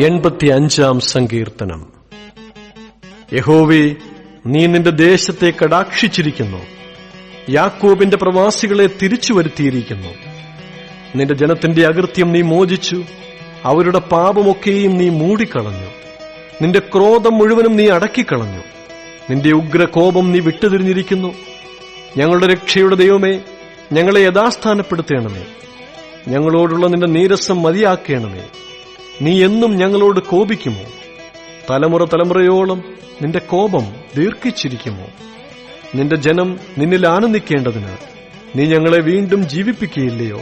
എൺപത്തി അഞ്ചാം സങ്കീർത്തനം. യഹോവേ നീ നിന്റെ ദേശത്തെ കടാക്ഷിച്ചിരിക്കുന്നു. യാക്കോബിന്റെ പ്രവാസികളെ തിരിച്ചു വരുത്തിയിരിക്കുന്നു നിന്റെ ജനത്തിന്റെ അകൃത്യം നീ മോചിച്ചു. അവരുടെ പാപമൊക്കെയും നീ മൂടിക്കളഞ്ഞു. നിന്റെ ക്രോധം മുഴുവനും നീ അടക്കിക്കളഞ്ഞു. നിന്റെ ഉഗ്രകോപം നീ വിട്ടുതിരിഞ്ഞിരിക്കുന്നു. ഞങ്ങളുടെ രക്ഷയുടെ ദൈവമേ ഞങ്ങളെ യഥാസ്ഥാനപ്പെടുത്തേണമേ. ഞങ്ങളോടുള്ള നിന്റെ നീരസം മതിയാക്കേണമേ. നീ എന്നും ഞങ്ങളോട് കോപിക്കുമോ? തലമുറ തലമുറയോളം നിന്റെ കോപം ദീർഘിച്ചിരിക്കുമോ? നിന്റെ ജനം നിന്നിൽ ആനന്ദിക്കേണ്ടതിന് നീ ഞങ്ങളെ വീണ്ടും ജീവിപ്പിക്കുകയില്ലയോ?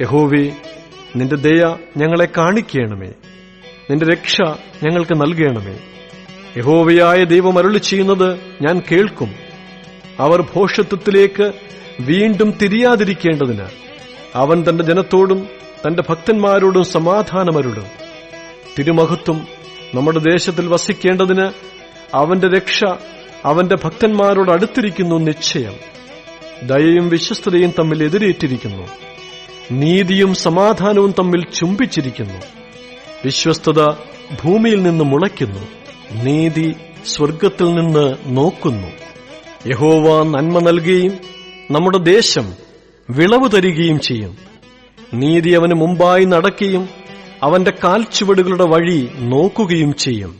യഹോവേ നിന്റെ ദയ ഞങ്ങളെ കാണിക്കണമേ. നിന്റെ രക്ഷ ഞങ്ങൾക്ക് നൽകണമേ. യഹോവയായ ദൈവം അരുളി ചെയ്യുന്നത് ഞാൻ കേൾക്കും. അവർ ഭോഷത്വത്തിലേക്ക് വീണ്ടും തിരിയാതിരിക്കേണ്ടതിന് അവൻ തന്റെ ജനത്തോടും തന്റെ ഭക്തന്മാരോടും സമാധാനമരുടും. തിരുമഹത്വം നമ്മുടെ ദേശത്തിൽ വസിക്കേണ്ടതിന് അവന്റെ രക്ഷ അവന്റെ ഭക്തന്മാരോട് അടുത്തിരിക്കുന്നു നിശ്ചയം. ദയയും വിശ്വസ്തതയും തമ്മിൽ എതിരേറ്റിരിക്കുന്നു. നീതിയും സമാധാനവും തമ്മിൽ ചുംബിച്ചിരിക്കുന്നു. വിശ്വസ്തത ഭൂമിയിൽ നിന്ന് മുളയ്ക്കുന്നു. നീതി സ്വർഗത്തിൽ നിന്ന് നോക്കുന്നു. യഹോവ നന്മ നൽകുകയും നമ്മുടെ ദേശം വിളവ് തരികയും ചെയ്യും. നീതി അവന് മുമ്പായി നടക്കുകയും അവന്റെ കാൽച്ചുവടുകളുടെ വഴി നോക്കുകയും ചെയ്യും.